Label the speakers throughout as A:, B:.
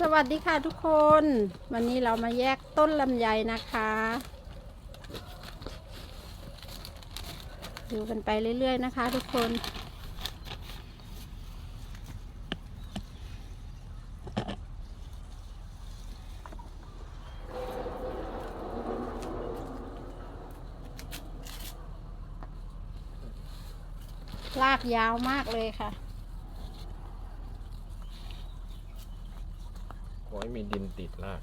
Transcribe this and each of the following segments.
A: สวัสดีค่ะทุกคน วันนี้เรามาแยกต้นลำไยนะคะ ดูกันไปเรื่อยๆนะคะทุกคน ลากยาวมากเลยค่ะ
B: อให้มีดินติดราก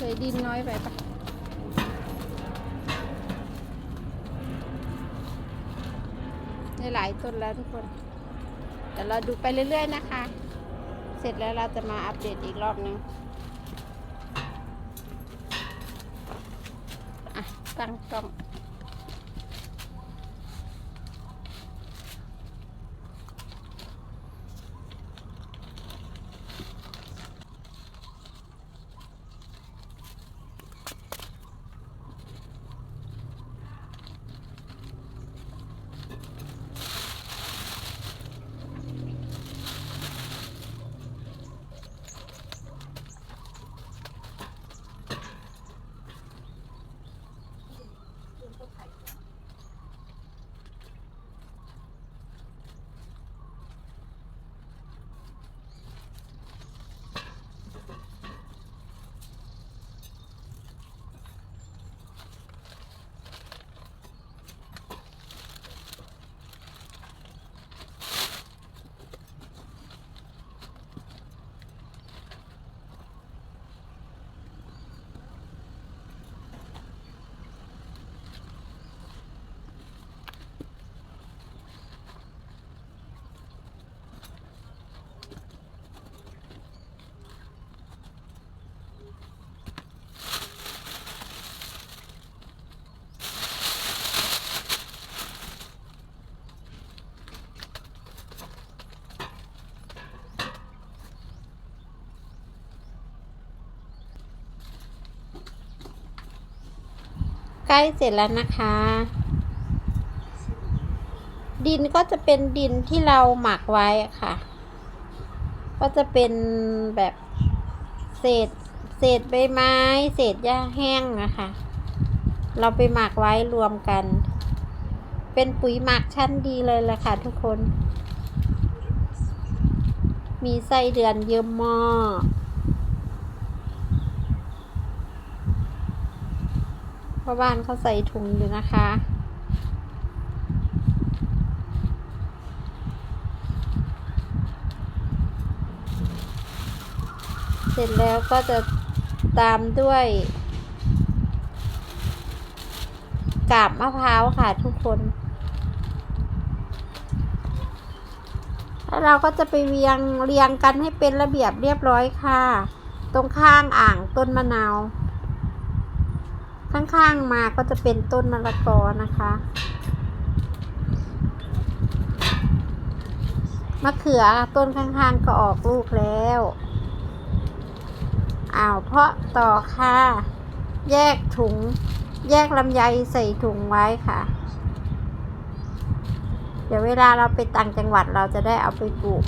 A: เคยดินน้อยไปปะได้ หลายต้นแล้วทุกคนแต่เราดูไปเรื่อย ๆ นะคะ เสร็จแล้วเราจะมาอัปเดตอีกรอบนึงอะตั้งกล้อง ใกล้เสร็จแล้วนะคะ ดินก็จะเป็นดินที่เราหมักไว้ค่ะ ก็จะเป็นแบบเศษเศษใบไม้ เศษหญ้าแห้งนะคะ เราไปหมักไว้รวมกัน เป็นปุ๋ยหมักชั้นดีเลยแหละค่ะทุกคน มีไส้เดือนเยิ่มหม้อ พราะบ้านเขาใส่ถุงอยู่นะคะ เสร็จแล้วก็จะตามด้วยกาบมะพร้าวค่ะทุกคน แล้วเราก็จะไปเรียงเรียงกันให้เป็นระเบียบเรียบร้อยค่ะ ตรงข้างอ่างต้นมะนาว ข้างๆมาก็จะเป็นต้นมะละกอนะคะ มะเขือต้นข้างๆก็ออกลูกแล้วอ้าวเพาะต่อค่ะ แยกถุง แยกลำไยใส่ถุงไว้ค่ะ เดี๋ยวเวลาเราไปต่างจังหวัดเราจะได้เอาไปปลูก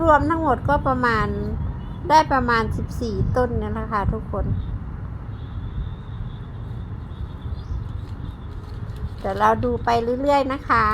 A: รวมๆทั้งหมดก็ประมาณได้ประมาณ 14 ต้นนี่แหละค่ะทุกคน แต่เราดูไปเรื่อยๆนะคะ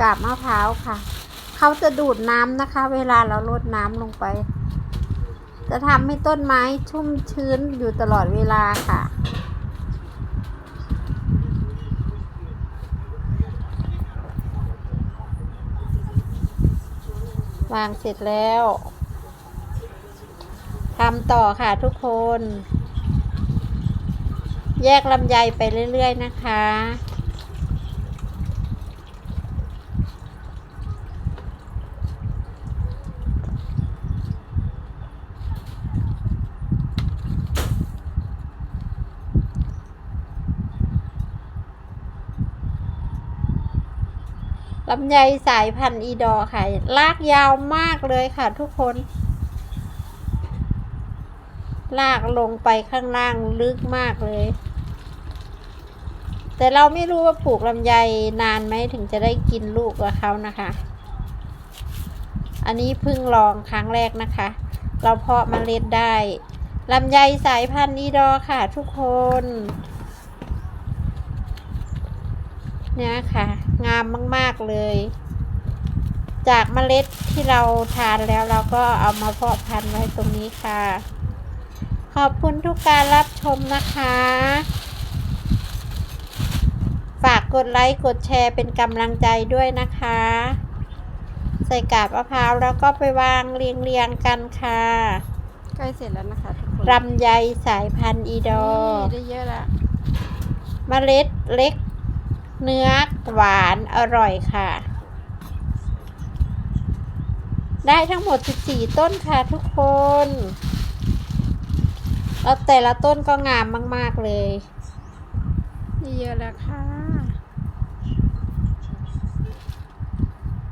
A: กาบมะพร้าวค่ะ เขาจะดูดน้ำนะคะ เวลาเราลดน้ำลงไป จะทำให้ต้นไม้ชุ่มชื้นอยู่ตลอดเวลาค่ะวางเสร็จแล้วทำต่อค่ะทุกคน แยกลำไยไปเรื่อย ๆ นะคะ ลำไยสายพันธุ์อีดอค่ะ ลากยาวมากเลยค่ะทุกคน ลากลงไปข้างล่างลึกมากเลย แต่เราไม่รู้ว่าปลูกลำไยนานไหมถึงจะได้กินลูกกับเขานะคะ อันนี้เพิ่งลองครั้งแรกนะคะ เราเพาะเมล็ดได้ลำไยสายพันธุ์อีดอค่ะทุกคน เนี่ยค่ะ งามมาก ๆ เลย จากเมล็ดที่เราทานแล้วเราก็เอามาเพาะพันธุ์ไว้ตรงนี้ค่ะ ขอบคุณทุกการรับชมนะคะ ฝากกดไลค์ กดแชร์เป็นกำลังใจด้วยนะคะ ใส่กาบมะพร้าวแล้วก็ไปวางเรียงเรียงๆกันค่ะ
C: ใกล้เสร็จแล้วนะคะทุกคน
A: รำไยสายพันธุ์อีดอร์
C: นี่ได้เยอะละ
A: เมล็ดเล็ก เนื้อหวานอร่อยค่ะ ได้ทั้งหมด 14 ต้นค่ะทุกคน แล้วแต่ละต้นก็งามมาก ๆ เลย
C: ได้เยอะแล้วค่ะ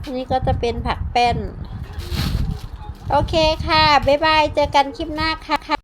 A: อันนี้ก็จะเป็นผักแป้น โอเคค่ะ บ๊ายบาย เจอกันคลิปหน้าค่ะ